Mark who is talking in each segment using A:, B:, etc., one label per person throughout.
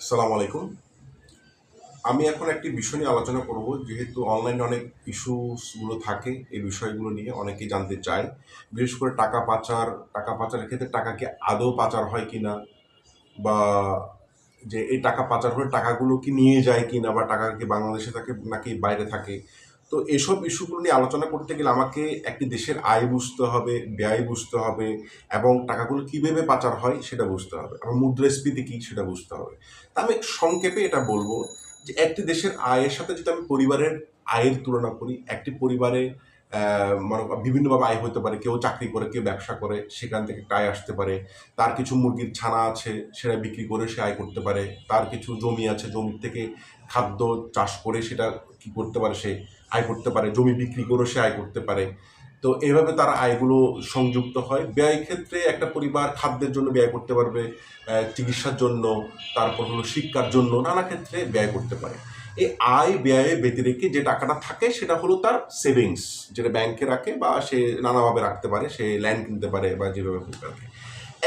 A: আসসালামু আলাইকুম। আমি এখন একটি বিষয় নিয়ে আলোচনা করব, যেহেতু অনলাইনে অনেক ইস্যুসগুলো থাকে, এই বিষয়গুলো নিয়ে অনেকে জানতে চায়। বিশেষ করে টাকা পাচার, টাকা পাচারের ক্ষেত্রে টাকাকে আদৌ পাচার হয় কি না বা যে এই টাকা পাচার হলে টাকাগুলো কি নিয়ে যায় কি না বা টাকা কি বাংলাদেশে থাকে নাকি বাইরে থাকে? তো এসব ইস্যুগুলো নিয়ে আলোচনা করতে গেলে আমাকে একটি দেশের আয় বুঝতে হবে, ব্যয় বুঝতে হবে এবং টাকাগুলো কীভাবে পাচার হয় সেটা বুঝতে হবে এবং মুদ্রাস্ফীতি কী সেটা বুঝতে হবে। তা আমি সংক্ষেপে এটা বলব যে একটি দেশের আয়ের সাথে যদি আমি পরিবারের আয়ের তুলনা করি, একটি পরিবারে মনে বিভিন্নভাবে আয় হতে পারে, কেউ চাকরি করে, কেউ ব্যবসা করে, সেখান থেকে একটা আয় আসতে পারে, তার কিছু মুরগির ছানা আছে, সেটা বিক্রি করে সে আয় করতে পারে, তার কিছু জমি আছে, জমির থেকে খাদ্য চাষ করে সেটা কি করতে পারে, সে আয় করতে পারে, জমি বিক্রি করে সে আয় করতে পারে। তো এইভাবে তার আয়গুলো সংযুক্ত হয়। ব্যয় ক্ষেত্রে একটা পরিবার খাদ্যের জন্য ব্যয় করতে পারবে চিকিৎসার জন্য, তারপর হলো শিক্ষার জন্য, নানা ক্ষেত্রে ব্যয় করতে পারে। এই আয় ব্যয়ে ব্যতি রেখে যে টাকাটা থাকে, সেটা হলো তার সেভিংস যেটা ব্যাংকে রাখে বা সে নানাভাবে রাখতে পারে, সে ল্যান্ড কিনতে পারে বা যেভাবে করতে পারে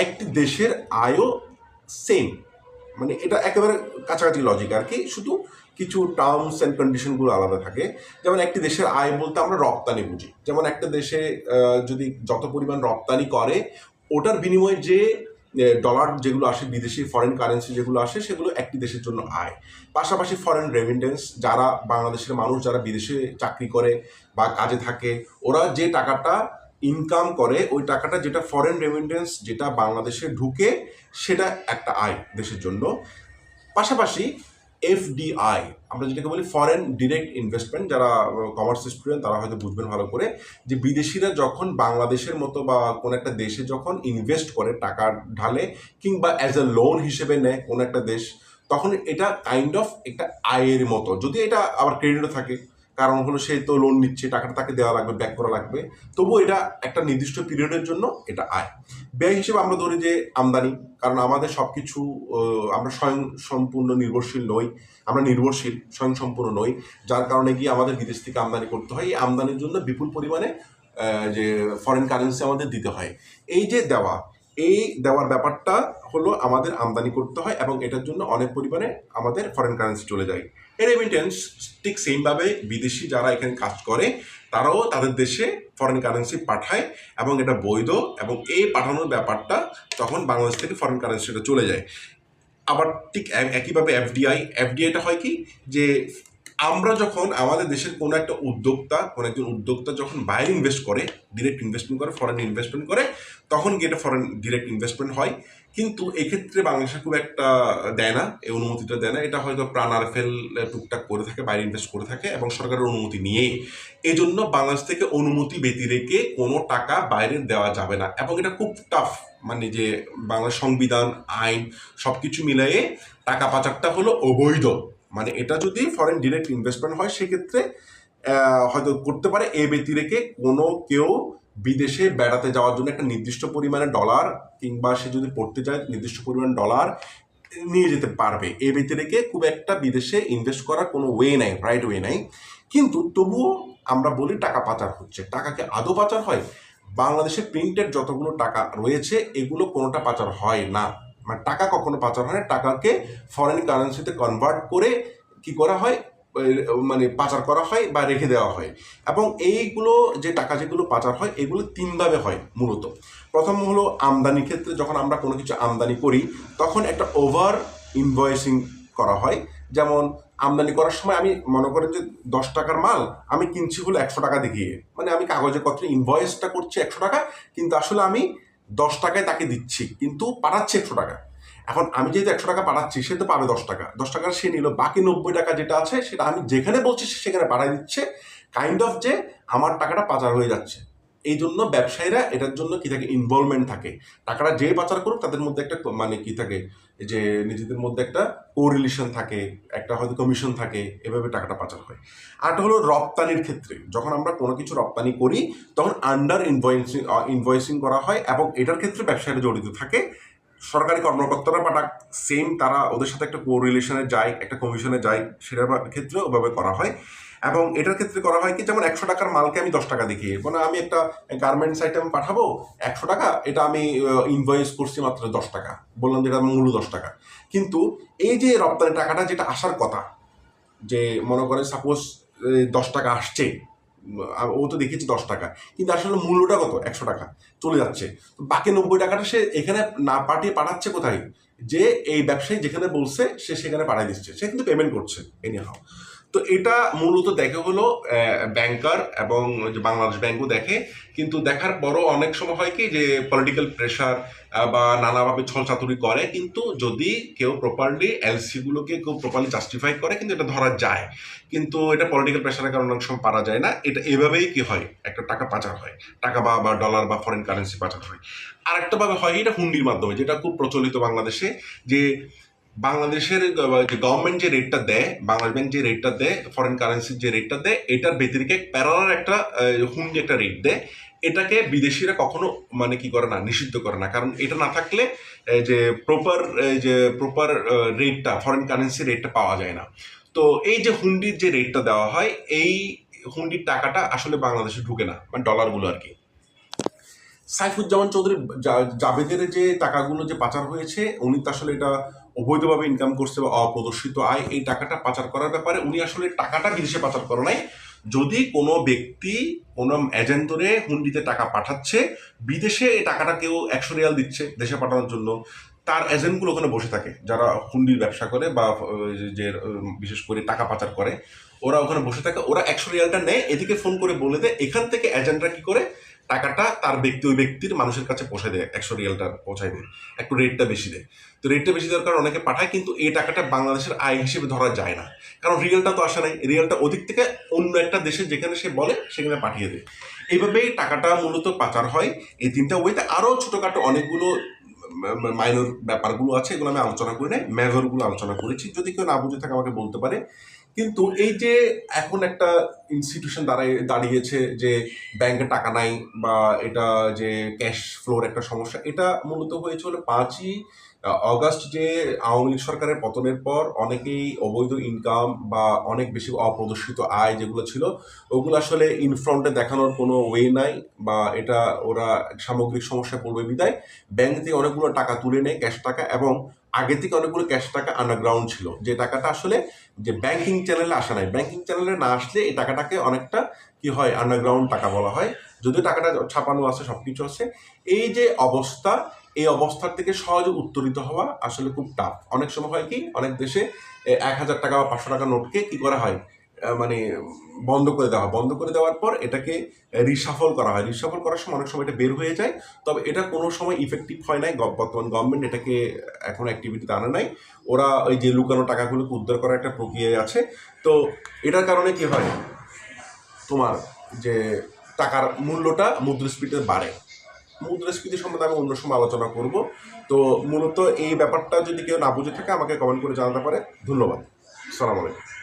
A: একটি দেশের আয়ও সেম মানে এটা একেবারে কাছাকাছি লজিক আর কি। শুধু কিছু টার্মস অ্যান্ড কন্ডিশনগুলো আলাদা থাকে। যেমন একটি দেশের আয় বলতে আমরা রপ্তানি বুঝি। যেমন একটা দেশে যদি যত পরিমাণ রপ্তানি করে, ওটার বিনিময়ে যে ডলার যেগুলো আসে, বিদেশি ফরেন কারেন্সি যেগুলো আসে, সেগুলো একটি দেশের জন্য আয়। পাশাপাশি ফরেন রেমিটেন্স যারা বাংলাদেশের মানুষ, যারা বিদেশে চাকরি করে বা কাজে থাকে, ওরা যে টাকাটা ইনকাম করে, ওই টাকাটা যেটা ফরেন রেমিটেন্স যেটা বাংলাদেশে ঢুকে, সেটা একটা আয় দেশের জন্য। পাশাপাশি এফডিআই, আমরা যেটাকে বলি ফরেন ডিরেক্ট ইনভেস্টমেন্ট যারা কমার্স স্টুডেন্ট তারা হয়তো বুঝবেন ভালো করে যে বিদেশিরা যখন বাংলাদেশের মতো বা কোনো একটা দেশে যখন ইনভেস্ট করে টাকা ঢালে কিংবা অ্যাজ এ লোন হিসেবে নেয় কোনো একটা দেশ, তখন এটা কাইন্ড অফ একটা আয়ের মতো। যদি এটা আবার ক্রেডিটও থাকে কারণ হলো সে তো লোন নিচ্ছে, টাকাটা তাকে দেওয়া লাগবে ব্যাক করা লাগবে। তবুও এটা একটা নির্দিষ্ট পিরিয়ডের জন্য এটা আয়। ব্যয় হিসেবে আমরা ধরি যে আমদানি, কারণ আমাদের সব কিছু আমরা স্বয়ং সম্পূর্ণ নির্ভরশীল নই, আমরা নির্ভরশীল, স্বয়ং সম্পূর্ণ নই। যার কারণে গিয়ে আমাদের বিদেশ থেকে আমদানি করতে হয়, এই আমদানির জন্য বিপুল পরিমাণে যে ফরেন কারেন্সি আমাদের দিতে হয়। এই যে দেওয়া এই দেওয়ার ব্যাপারটা হলো আমাদের আমদানি করতে হয় এবং এটার জন্য অনেক পরিমাণে আমাদের ফরেন কারেন্সি চলে যায়। এর রেমিটেন্স ঠিক সেমভাবে বিদেশি যারা এখানে কাজ করে, তারাও তাদের দেশে ফরেন কারেন্সি পাঠায় এবং এটা বৈধ এবং এই পাঠানোর ব্যাপারটা তখন বাংলাদেশ থেকে ফরেন কারেন্সিটা চলে যায়। আবার ঠিক একইভাবে এফডিআই এফডিআইটা হয় কি? যে আমরা যখন আমাদের দেশের কোনো একটা উদ্যোক্তা, কোনো একজন উদ্যোক্তা যখন বাইরে ইনভেস্ট করে ডিরেক্ট ইনভেস্টমেন্ট করে ফরেন ইনভেস্টমেন্ট করে, তখন গিয়ে এটা ফরেন ডিরেক্ট ইনভেস্টমেন্ট হয়? কিন্তু এক্ষেত্রে বাংলাদেশে খুব একটা দেয় না, এই অনুমতিটা দেয় না। এটা হয়তো প্রাণ আর আরফেল টুকটাক করে থাকে বাইরে ইনভেস্ট করে থাকে এবং সরকারের অনুমতি নিয়ে। এই জন্য বাংলাদেশ থেকে অনুমতি ব্যতি রেখে কোনো টাকা বাইরে দেওয়া যাবে না। এবং এটা খুব টাফ মানে যে বাংলাদেশ সংবিধান, আইন সব কিছু মিলিয়ে টাকা পাচারটা হলো অবৈধ। মানে এটা যদি ফরেন ডিরেক্ট ইনভেস্টমেন্ট হয়, সেক্ষেত্রে হয়তো করতে পারে এ ব্যতি রেখে কোনো কেউ বিদেশে বেড়াতে যাওয়ার জন্য একটা নির্দিষ্ট পরিমাণে ডলার কিংবা সে যদি পড়তে যায়, নির্দিষ্ট পরিমাণ ডলার নিয়ে যেতে পারবে। এ ব্যতি রেখে খুব একটা বিদেশে ইনভেস্ট করার কোনো ওয়ে নাই রাইট ওয়ে নাই। কিন্তু তবুও আমরা বলি টাকা পাচার হচ্ছে। টাকাকে আদৌ পাচার হয়? বাংলাদেশে প্রিন্টেড যতগুলো টাকা রয়েছে, এগুলো কোনোটা পাচার হয় না। মানে টাকা কখনো পাচার হয় না, টাকাকে ফরেন কারেন্সিতে কনভার্ট করে কি করা হয়? মানে পাচার করা হয় বা রেখে দেওয়া হয়। এবং এইগুলো যে টাকা যেগুলো পাচার হয়, এগুলো তিনভাবে হয় মূলত। প্রথম হলো আমদানির ক্ষেত্রে যখন আমরা কোনো কিছু আমদানি করি, তখন একটা ওভার ইনভয়েসিং করা হয়। যেমন আমদানি করার সময় আমি মনে করেন যে দশ টাকার মাল আমি কিনছি হলো একশো টাকা দেখিয়ে মানে আমি কাগজে পত্রে ইনভয়েসটা করছি একশো টাকা, কিন্তু আসলে আমি দশ টাকায় তাকে দিচ্ছি, কিন্তু পাঠাচ্ছে একশো টাকা। এখন আমি যেহেতু একশো টাকা পাঠাচ্ছি, সে তো পাবে দশ টাকা। দশ টাকা সে নিল, বাকি নব্বই টাকা যেটা আছে সেটা আমি যেখানে বলছি সেখানে পাঠাই দিচ্ছে কাইন্ড অফ যে আমার টাকাটা পাচার হয়ে যাচ্ছে। এই জন্য ব্যবসায়ীরা এটার জন্য কি থাকে ইনভলভমেন্ট থাকে। টাকাটা যে পাচার করুক, তাদের মধ্যে একটা মানে কি থাকে যে নিজেদের মধ্যে একটা কোরিলেশন থাকে, একটা হয়তো কমিশন থাকে, এভাবে টাকাটা পাচার হয়। আর হলো রপ্তানির ক্ষেত্রে। যখন আমরা কোনো কিছু রপ্তানি করি, তখন আন্ডার ইনভয়েসিং ইনভয়েসিং করা হয় এবং এটার ক্ষেত্রে ব্যবসায়ীরা জড়িত থাকে। সরকারি কর্মকর্তারা বা সেম তারা ওদের সাথে একটা কোরিলেশনে যায়, একটা কমিশনে যায়, সেটার ক্ষেত্রে ওভাবে করা হয়। এবং এটার ক্ষেত্রে করা হয় কি, যেমন একশো টাকার মালকে আমি দশ টাকা দেখি মানে আমি একটা গার্মেন্টস আইটেম পাঠাবো, একশো টাকা, এটা আমি ইনভয়েস করছি মাত্র দশ টাকা। বললাম যে এটা মূল্য দশ টাকা। কিন্তু এই যে রপ্তানি টাকাটা যেটা আসার কথা, যে মনে করেন সাপোজ দশ টাকা আসছে ও তো দেখেছি দশ টাকা, কিন্তু আসলে মূল্যটা কত? একশো টাকা, চলে যাচ্ছে। তো বাকি নব্বই টাকাটা সে এখানে না পাঠিয়ে পাঠাচ্ছে কোথায়? যে এই ব্যবসায়ী যেখানে বলছে, সে সেখানে পাঠিয়ে দিচ্ছে। সে কিন্তু পেমেন্ট করছে এনি হাও তো এটা মূলত দেখে হলো ব্যাংকার এবং বাংলাদেশ ব্যাংকও দেখে। কিন্তু দেখার পরও অনেক সময় হয় কি যে পলিটিক্যাল প্রেশার বা নানাভাবে ছলচাতুরি করে। কিন্তু যদি কেউ প্রপারলি এলসিগুলোকে কেউ প্রপারলি জাস্টিফাই করে, কিন্তু এটা ধরা যায়। কিন্তু এটা পলিটিক্যাল প্রেশারের কারণে অনেক সময় পারা যায় না। এটা এভাবেই কি হয়, একটা টাকা পাচার হয়। টাকা বা বা ডলার বা ফরেন কারেন্সি পাচার হয়। আরেকটা ভাবে হয় এটা হুন্ডির মাধ্যমে, যেটা খুব প্রচলিত বাংলাদেশে যে বাংলাদেশের গভর্নমেন্ট যে রেটটা দেয়, বাংলাদেশ ব্যাংক যে রেটটা দেয় ফরেন কারেন্সির যে রেটটা দেয়, এটার ব্যতিরিকে প্যারালার একটা হুন্ডি একটা রেট দেয়, এটাকে বিদেশিরা কখনো মানে কি করে না, নিষিদ্ধ করে না। কারণ এটা না থাকলে যে প্রপার যে প্রপার রেটটা ফরেন কারেন্সি রেটটা পাওয়া যায় না। তো এই যে হুন্ডির যে রেটটা দেওয়া হয়, এই হুন্ডির টাকাটা আসলে বাংলাদেশে ঢুকে না মানে ডলারগুলো আর কি। সাইফুজ্জামান চৌধুরী জাভেদের যে টাকাগুলো যে পাচার হয়েছে, উনি তো আসলে এটা অবৈধভাবে ইনকাম করছে বা অপ্রদর্শিত আয়, এই টাকাটা পাচার করার ব্যাপারে উনি আসলে টাকাটা বিদেশে পাচার করে নাই। যদি কোনো ব্যক্তি কোনো এজেন্ট ধরে হুন্ডিতে টাকা পাঠাচ্ছে, বিদেশে এই টাকাটা কেউ একশো রিয়াল দিচ্ছে দেশে পাঠানোর জন্য, তার এজেন্টগুলো ওখানে বসে থাকে, যারা হুন্ডির ব্যবসা করে বা যে বিশেষ করে টাকা পাচার করে, ওরা ওখানে বসে থাকে, ওরা একশো রিয়ালটা নেয়, এদিকে ফোন করে বলে দেয়, এখান থেকে এজেন্টরা কি করে টাকাটা তার ব্যক্তি, ওই ব্যক্তির মানুষের কাছে পৌঁছায় দেয়, একশো রিয়ালটা পৌঁছায় দেয়, একটু রেটটা বেশি দেয়। তো রেটটা বেশি দেওয়ার কারণে অনেকে পাঠায়, কিন্তু এই টাকাটা বাংলাদেশের আয় হিসেবে ধরা যায় না। কারণ রিয়েলটা তো আসে নাই, রিয়েলটা ওদিক থেকে অন্য একটা দেশে যেখানে সে বলে, সেখানে পাঠিয়ে দেয়। এইভাবেই টাকাটা মূলত পাচার হয়। এই তিনটা ওয়েতে আরও ছোটোখাটো অনেকগুলো মাইনর ব্যাপারগুলো আছে, এগুলো আমি আলোচনা করি নাই মেজরগুলো আলোচনা করেছি। যদি কেউ না বুঝে থাকে আমাকে বলতে পারে। কিন্তু এই যে এখন একটা ইনস্টিটিউশন দাঁড়িয়ে দাঁড়িয়েছে যে ব্যাংকে টাকা নাই বা এটা যে ক্যাশ ফ্লোর একটা সমস্যা, এটা মূলত হয়েছে হলো পাঁচই অগাস্ট যে আওয়ামী লীগ সরকারের পতনের পর অনেকেই অবৈধ ইনকাম বা অনেক বেশি অপ্রদর্শিত আয় যেগুলো ছিল, ওগুলো আসলে ইনফ্রন্টে দেখানোর কোনো ওয়ে নাই বা এটা ওরা সামগ্রিক সমস্যায় পড়বে বিদায়। ব্যাংক থেকে অনেকগুলো টাকা তুলে নেয় ক্যাশ টাকা এবং আগে থেকে অনেকগুলো ক্যাশ টাকা আন্ডারগ্রাউন্ড ছিল। যে টাকাটা আসলে যে ব্যাংকিং চ্যানেলে আসা নাই। ব্যাংকিং চ্যানেলে না আসলে এই টাকাটাকে অনেকটা কি হয় আন্ডারগ্রাউন্ড টাকা বলা হয়। যদিও টাকাটা ছাপানো আছে সব কিছু আছে। এই যে অবস্থা এই অবস্থার থেকে সহজে উত্তরিত হওয়া আসলে খুব টাফ অনেক সময় হয় কি, অনেক দেশে এক হাজার টাকা বা পাঁচশো টাকা নোটকে কি করা হয় মানে বন্ধ করে দেওয়া বন্ধ করে দেওয়ার পর এটাকে রিসাফল করা হয়। রিসাফল করার সময় অনেক সময় এটা বের হয়ে যায়, তবে এটা কোনো সময় ইফেক্টিভ হয় নাই। বর্তমান গভর্নমেন্ট এটাকে এখন অ্যাক্টিভিটিতে আনে নাই। ওরা ওই যে লুকানো টাকাগুলোকে উদ্ধার করার একটা প্রক্রিয়া আছে। তো এটার কারণে কি হয়, তোমার যে টাকার মূল্যটা মুদ্রাস্ফীতিতে বাড়ে। মুদ্রাস্ফীতি সম্বন্ধে আমি অন্য সময় আলোচনা করব। তো মূলত এই ব্যাপারটা যদি কেউ না বুঝে থাকে, আমাকে কমেন্ট করে জানাতে পারে। ধন্যবাদ। সালাম আলাইকুম।